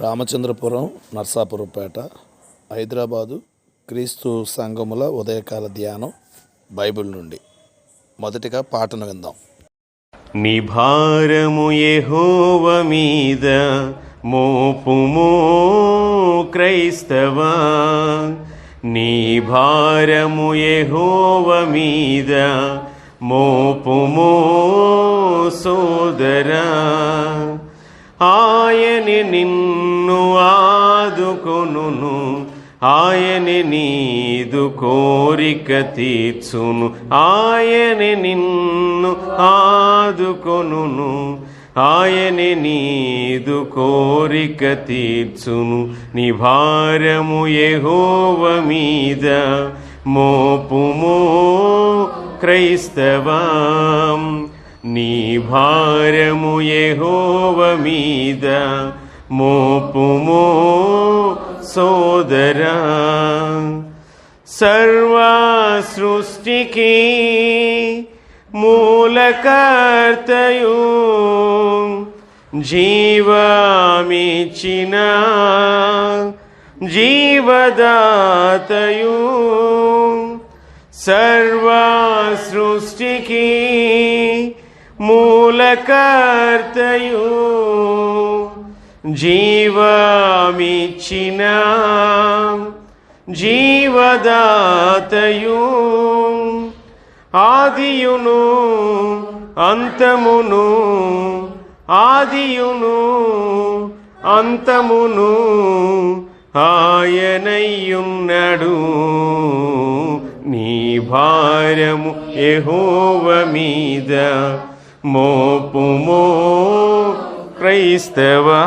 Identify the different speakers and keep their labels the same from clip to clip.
Speaker 1: రామచంద్రపురం నర్సాపురంపేట హైదరాబాదు క్రీస్తు సంఘముల ఉదయకాల ధ్యానం బైబిల్ నుండి. మొదటిగా పాటను విందాం.
Speaker 2: నీ భారము యెహోవ మీద మోపుము క్రైస్తవా? నీ భారము యెహోవ మీద మోపుము సోదర కోరిక తీర్చును. ఆయనే నిన్ను ఆదుకొను ఆయనే నీదు కోరిక తీర్చును. నీ భారము యెహోవ మీద మోపుమో క్రైస్తవం. నీ భారము యెహోవ మీద మోపుమో సోదరా. సృష్టికి మూలకర్తయు జీవమిచిన జీవదాతయు సర్వ సృష్టికి మూలకర్తయు జీవమిచిన జీవదాతయు ఆదియును అంతమును ఆదియును అంతమును ఆయనయ్యున్నడు నీ భారము ఎహోవ మీద మోపుమో క్రైస్తవా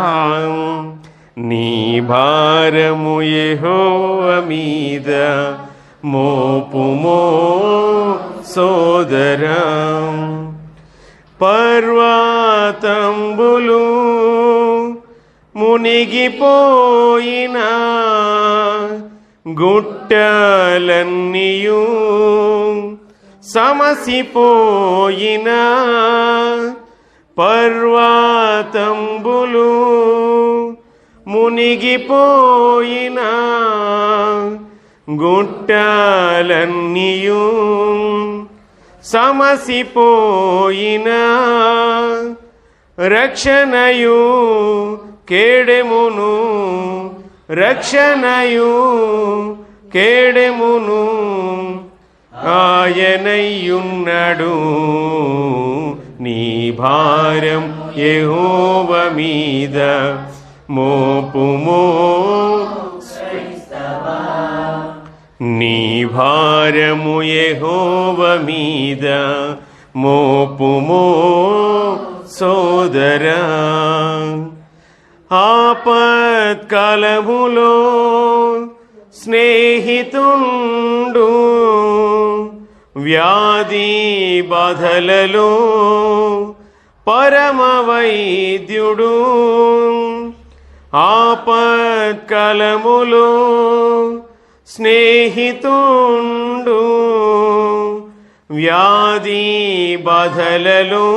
Speaker 2: నీ భారము ఎహోవ మీద మోపుమో సోదరా. పర్వతంబులు మునిగిపోయినా గుట్టలన్నీయు సమసిపోయినా పర్వతంబులు మునిగిపోయినా గుట్టాలన్నీయు సమసిపోయినా రక్షణయు కేడెమును రక్షణయు కేడెమును ఆయనయ్యున్నాడు నీ భారం యెహోవ మీద మోపుమో నీ భారము యెహోవ మీద మోపుమో సోదరా. ఆపత్కాలములో స్నేహితుండు వ్యాధి బాధలలో పరమ వైద్యుడు ఆపత్కాలములో స్నేహితుండు వ్యాధి బాధలలో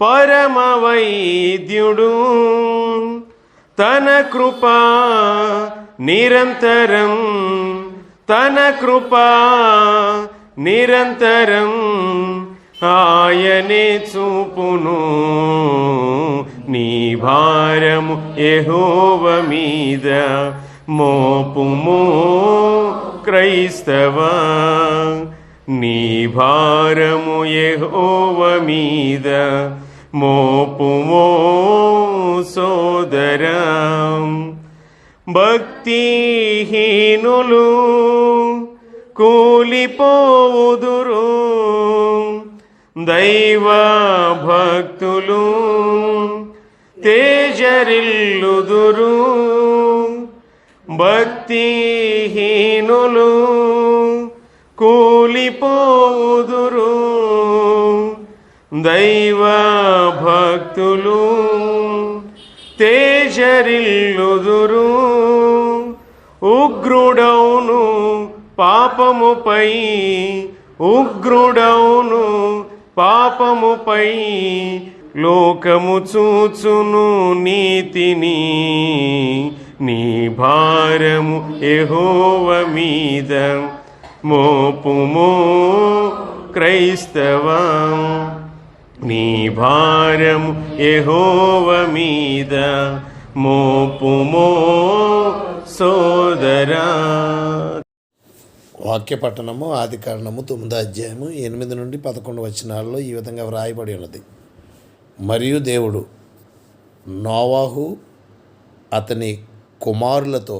Speaker 2: పరమ వైద్యుడు తన కృపా నిరంతరం తన కృపా నిరంతరం ఆయనే చూపును. భారము ఎహోవ మీద మోపుము క్రైస్తవ నీ భారము ఎహోవ మీద మోపుమో సోదరా భక్తిహీనులు కూలిపోదురు దైవ భక్తులు తేజరిల్లుదురు భక్తిహీనులు కూలిపోదురు దైవ భక్తులు తేజరిల్లుదురు ఉగ్రుడౌను పాపముపై ఉగ్రుడౌను పాపముపై లోకము చూచును నీతిని. నీ భారము ఎహోవ మీద మోపుమో క్రైస్తవం. నీ భారము ఎహోవ మీద మోపుమో సోదరా.
Speaker 1: వాక్య పట్టణము ఆది కారణము తొమ్మిదో అధ్యాయము ఎనిమిది నుండి పదకొండు వచనాల్లో ఈ విధంగా వ్రాయబడి ఉన్నది. మరియు దేవుడు నోవాహు అతని కుమారులతో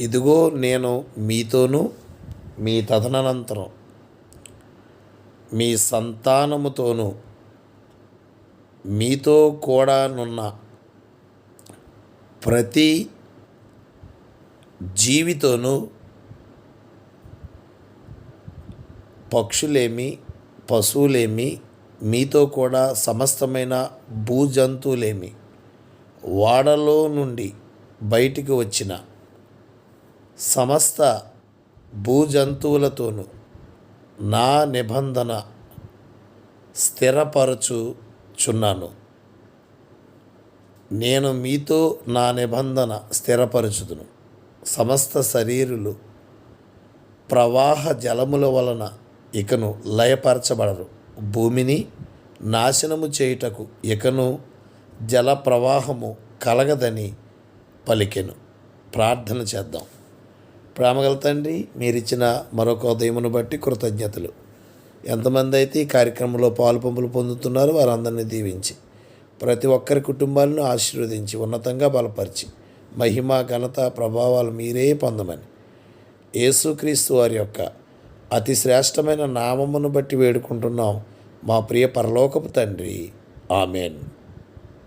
Speaker 1: ఇదిగో నేను మీతోనూ మీ తదనంతరం మీ సంతానముతోనూ మీతో కూడా నున్న ప్రతి జీవితోనూ పక్షులేమి పశువులేమి మీతో కూడా సమస్తమైన భూజంతువులేమి. వాడలో నుండి బయటికి వచ్చిన సమస్త భూజంతువులతోనూ నా నిబంధన స్థిరపరచుచున్నాను. నేను మీతో నా నిబంధన స్థిరపరచుదును. సమస్త శరీరులు ప్రవాహ జలముల వలన ఇకను లయపరచబడరు. భూమిని నాశనము చేయుటకు ఇకను జల ప్రవాహము కలగదని పలికెను. ప్రార్థన చేద్దాం. ప్రేమగల తండ్రి మీరిచ్చిన మరొక ఉదయమును బట్టి కృతజ్ఞతలు. ఎంతమంది అయితే ఈ కార్యక్రమంలో పాలుపంపులు పొందుతున్నారో వారందరినీ దీవించి ప్రతి ఒక్కరి కుటుంబాలను ఆశీర్వదించి ఉన్నతంగా బలపరిచి మహిమ ఘనత ప్రభావాలు మీరే పొందమని. యేసుక్రీస్తు వారి యొక్క అతి శ్రేష్టమైన నామమును బట్టి వేడుకుంటున్నాం. మా ప్రియ పరలోకపు తండ్రి. ఆమెన్.